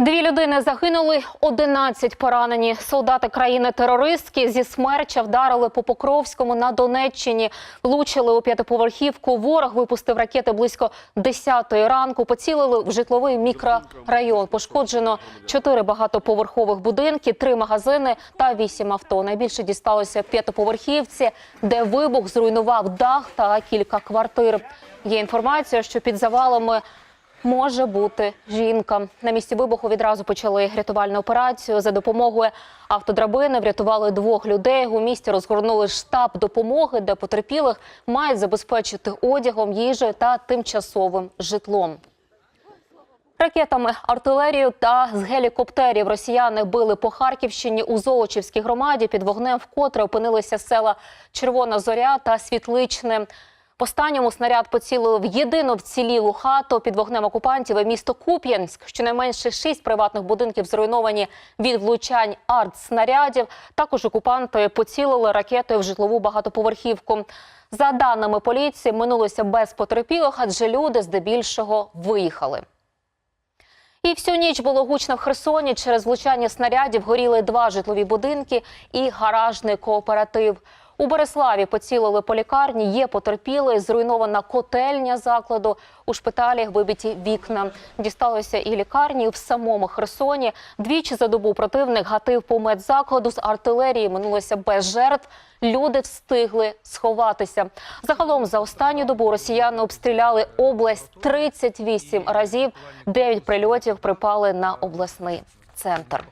Дві людини загинули, 11 поранені. Солдати країни-терористки зі смерча вдарили по Покровському на Донеччині. Влучили у п'ятиповерхівку. Ворог випустив ракети близько 10 ранку. Поцілили в житловий мікрорайон. Пошкоджено чотири багатоповерхових будинки, три магазини та вісім авто. Найбільше дісталося п'ятиповерхівці, де вибух зруйнував дах та кілька квартир. Є інформація, що під завалами може бути жінка. На місці вибуху відразу почали рятувальну операцію. За допомогою автодрабини врятували двох людей. У місті розгорнули штаб допомоги, де потерпілих мають забезпечити одягом, їжею та тимчасовим житлом. Ракетами, артилерією та з гелікоптерів росіяни били по Харківщині у Золочівській громаді. Під вогнем вкотре опинилися села Червона Зоря та Світличне. Останньому снаряд поцілив в єдину вцілілу хату під вогнем окупантів і місто Куп'янськ. Щонайменше шість приватних будинків зруйновані від влучань артснарядів. Також окупанти поцілили ракетою в житлову багатоповерхівку. За даними поліції, минулося без потерпілих, адже люди здебільшого виїхали. І всю ніч було гучно в Херсоні. Через влучання снарядів горіли два житлові будинки і гаражний кооператив. У Береславі поцілили по лікарні, є потерпіли, зруйнована котельня закладу. У шпиталі вибиті вікна. Дісталося і лікарні в самому Херсоні. Двічі за добу противник гатив по медзакладу з артилерії. Минулося без жертв. Люди встигли сховатися. Загалом за останню добу росіяни обстріляли область 38 разів. Дев'ять прильотів припали на обласний центр.